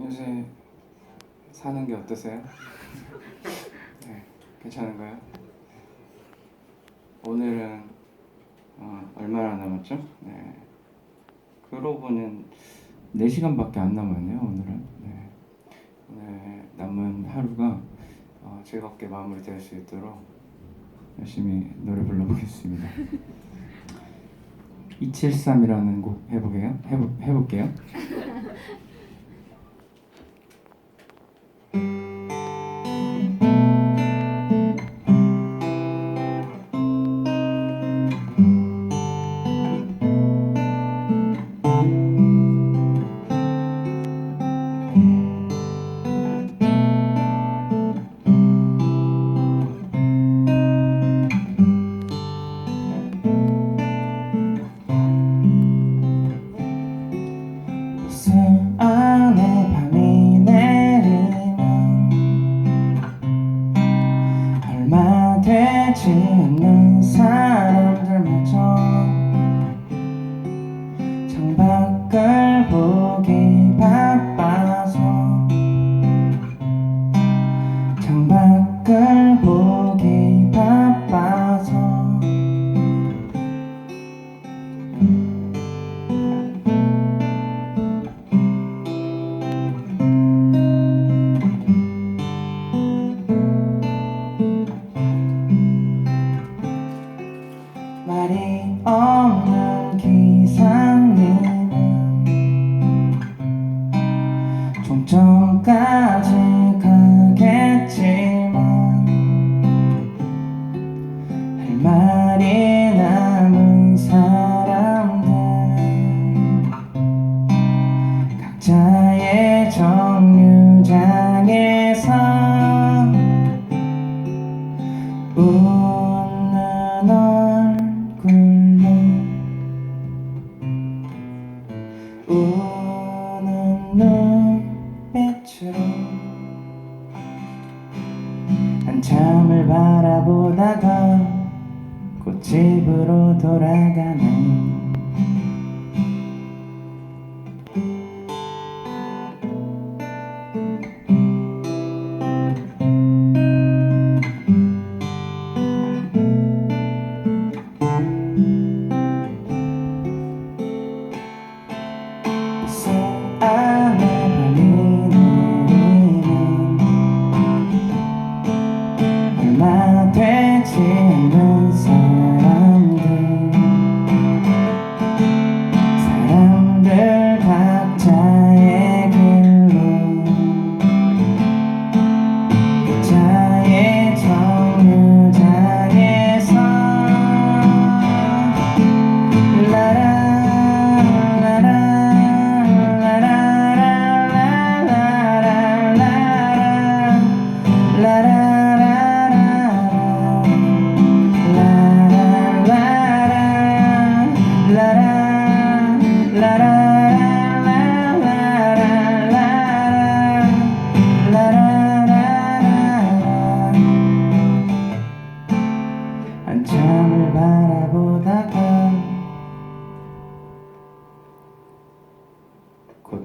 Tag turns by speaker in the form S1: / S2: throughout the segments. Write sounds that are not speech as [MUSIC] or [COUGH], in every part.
S1: 요새 사는 게 어떠세요? 네, 괜찮은가요? 오늘은 어, 얼마나 남았죠? 네, 그러고는 4시간밖에 안 남았네요. 오늘은 네. 오늘 남은 하루가 어, 즐겁게 마무리될 수 있도록 열심히 노래 불러보겠습니다. [LAUGHS] 273이라는 곡 해보게요. 해보, 해볼게요. 새 안에 밤이 내리면 얼마 되지 않는 사람들마저 정류장에서 웃는 얼굴로 우는 눈빛으로 한참을 바라보다가 곧 집으로 돌아가네 않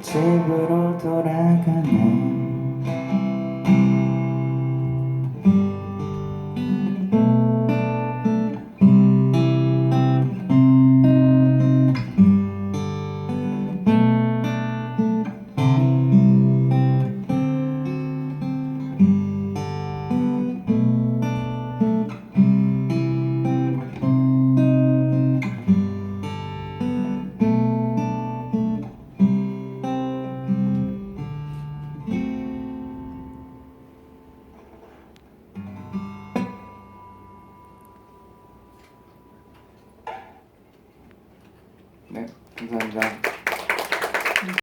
S1: 집으로 돌아가네 네 감사합니다